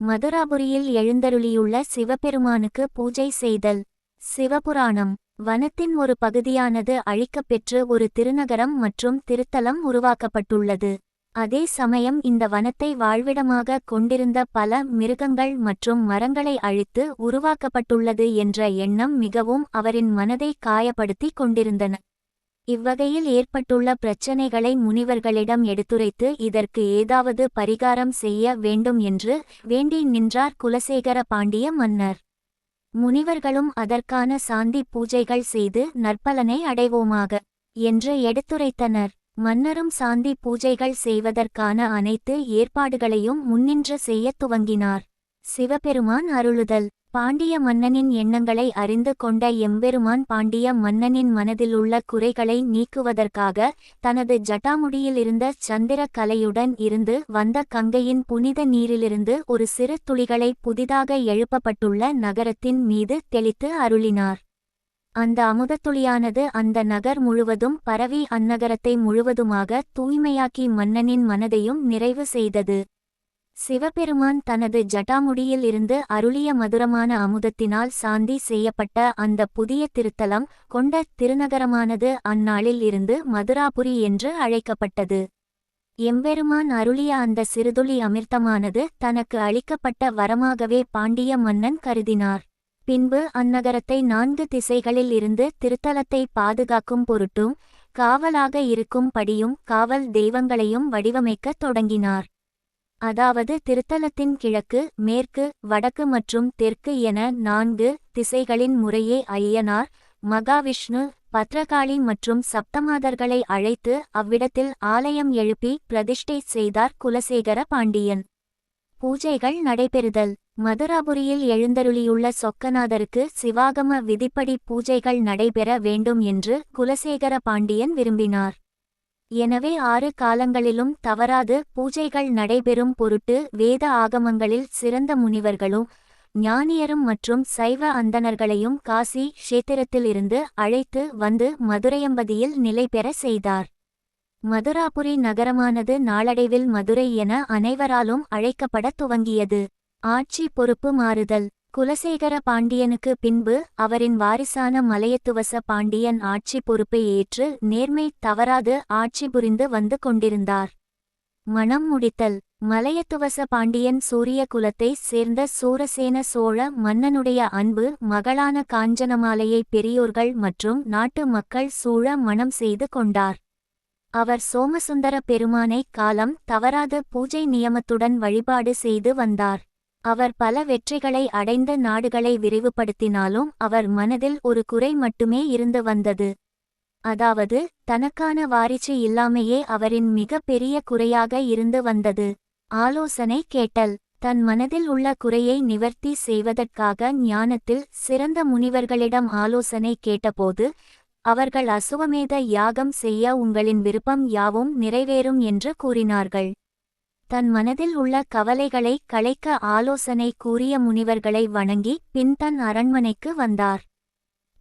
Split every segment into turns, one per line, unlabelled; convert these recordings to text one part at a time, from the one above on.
மதுராபுரியில் எழுந்தருளியுள்ள சிவபெருமானுக்கு பூஜை செய்தல். சிவபுராணம். வனத்தின் ஒரு பகுதியானது அழிக்கப்பெற்று ஒரு திருநகரம் மற்றும் திருத்தலம் உருவாக்கப்பட்டுள்ளது. அதே சமயம் இந்த வனத்தை வாழ்விடமாக கொண்டிருந்த பல மிருகங்கள் மற்றும் மரங்களை அழித்து உருவாக்கப்பட்டுள்ளது என்ற எண்ணம் மிகவும் அவரின் மனதை காயப்படுத்தி கொண்டிருந்தன. இவ்வகையில் ஏற்பட்டுள்ள பிரச்சினைகளை முனிவர்களிடம் எடுத்துரைத்து இதற்கு ஏதாவது பரிகாரம் செய்ய வேண்டும் என்று வேண்டி நின்றார் குலசேகர பாண்டிய மன்னர். முனிவர்களும் அதற்கான சாந்தி பூஜைகள் செய்து நற்பலனை அடைவோமாக என்று எடுத்துரைத்தனர். மன்னரும் சாந்தி பூஜைகள் செய்வதற்கான அனைத்து ஏற்பாடுகளையும் முன்னின்று செய்யத் துவங்கினார். சிவபெருமான் அருளுதல். பாண்டிய மன்னனின் எண்ணங்களை அறிந்து கொண்ட எம்பெருமான் பாண்டிய மன்னனின் மனதிலுள்ள குறைகளை நீக்குவதற்காக தனது ஜட்டாமுடியிலிருந்த சந்திர கலையுடன் இருந்து வந்த கங்கையின் புனித நீரிலிருந்து ஒரு சிறு துளிகளை புதிதாக எழுப்பப்பட்டுள்ள நகரத்தின் மீது தெளித்து அருளினார். அந்த அமுதத்துளியானது அந்த நகர் முழுவதும் பரவி அந்நகரத்தை முழுவதுமாக தூய்மையாக்கி மன்னனின் மனதையும் நிறைவு செய்தது. சிவபெருமான் தனது ஜட்டாமுடியில் இருந்து அருளிய மதுரமான அமுதத்தினால் சாந்தி செய்யப்பட்ட அந்த புதிய திருத்தலம் கொண்ட திருநகரமானது அந்நாளில் இருந்து மதுராபுரி என்று அழைக்கப்பட்டது. எம்பெருமான் அருளிய அந்த சிறுதுளி அமிர்தமானது தனக்கு அளிக்கப்பட்ட வரமாகவே பாண்டிய மன்னன் கருதினார். பின்பு அந்நகரத்தை நான்கு திசைகளில் இருந்து திருத்தலத்தை பாதுகாக்கும் பொருட்டும் காவலாக இருக்கும் படியும் காவல் தெய்வங்களையும் வடிவமைக்கத் தொடங்கினார். அதாவது திருத்தலத்தின் கிழக்கு மேற்கு வடக்கு மற்றும் தெற்கு என நான்கு திசைகளின் முறையே ஐயனார் மகாவிஷ்ணு பத்ரகாளி மற்றும் சப்தமாதர்களை அழைத்து அவ்விடத்தில் ஆலயம் எழுப்பி பிரதிஷ்டை செய்தார் குலசேகர பாண்டியன். பூஜைகள் நடைபெறுதல். மதுராபுரியில் எழுந்தருளியுள்ள சொக்கநாதருக்கு சிவாகம விதிப்படி பூஜைகள் நடைபெற வேண்டும் என்று குலசேகர பாண்டியன் விரும்பினார். எனவே ஆறு காலங்களிலும் தவறாது பூஜைகள் நடைபெறும் பொருட்டு வேத ஆகமங்களில் சிறந்த முனிவர்களும் ஞானியரும் மற்றும் சைவ அந்தணர்களையும் காசி க்ஷேத்திரத்திலிருந்து அழைத்து வந்து மதுரையம்பதியில் நிலை பெற செய்தார். மதுராபுரி நகரமானது நாளடைவில் மதுரை என அனைவராலும் அழைக்கப்படத் துவங்கியது. ஆட்சி பொறுப்பு மாறுதல். குலசேகர பாண்டியனுக்கு பின்பு அவரின் வாரிசான மலையத்துவச பாண்டியன் ஆட்சி பொறுப்பை ஏற்று நேர்மை தவறாது ஆட்சி புரிந்து வந்து கொண்டிருந்தார். மணம் முடித்தல். மலையத்துவச பாண்டியன் சூரிய குலத்தை சேர்ந்த சூரசேன சோழ மன்னனுடைய அன்பு மகளான காஞ்சனமாலையை பெரியோர்கள் மற்றும் நாட்டு மக்கள் சூழ மணம் செய்து கொண்டார். அவர் சோமசுந்தர பெருமானை காலம் தவறாது பூஜை நியமத்துடன் வழிபாடு செய்து வந்தார். அவர் பல வெற்றிகளை அடைந்த நாடுகளை விரிவுபடுத்தினாலும் அவர் மனதில் ஒரு குறை மட்டுமே இருந்து வந்தது. அதாவது தனக்கான வாரிசு இல்லாமையே அவரின் மிக பெரிய குறையாக இருந்து வந்தது. ஆலோசனை கேட்டல். தன் மனதில் உள்ள குறையை நிவர்த்தி செய்வதற்காக ஞானத்தில் சிறந்த முனிவர்களிடம் ஆலோசனை கேட்டபோது அவர்கள் அசுவமேத யாகம் செய்ய உங்களின் விருப்பம் யாவும் நிறைவேறும் என்று கூறினார்கள். தன் மனதில் உள்ள கவலைகளை களைக்க ஆலோசனை கூறிய முனிவர்களை வணங்கி பின் தன் அரண்மனைக்கு வந்தார்.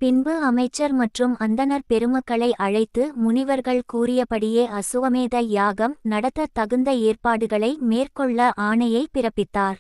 பின்பு அமைச்சர் மற்றும் அந்தனர் பெருமக்களை அழைத்து முனிவர்கள் கூறியபடியே அசுவமேத யாகம் நடத்த தகுந்த ஏற்பாடுகளை மேற்கொள்ள ஆணையை பிறப்பித்தார்.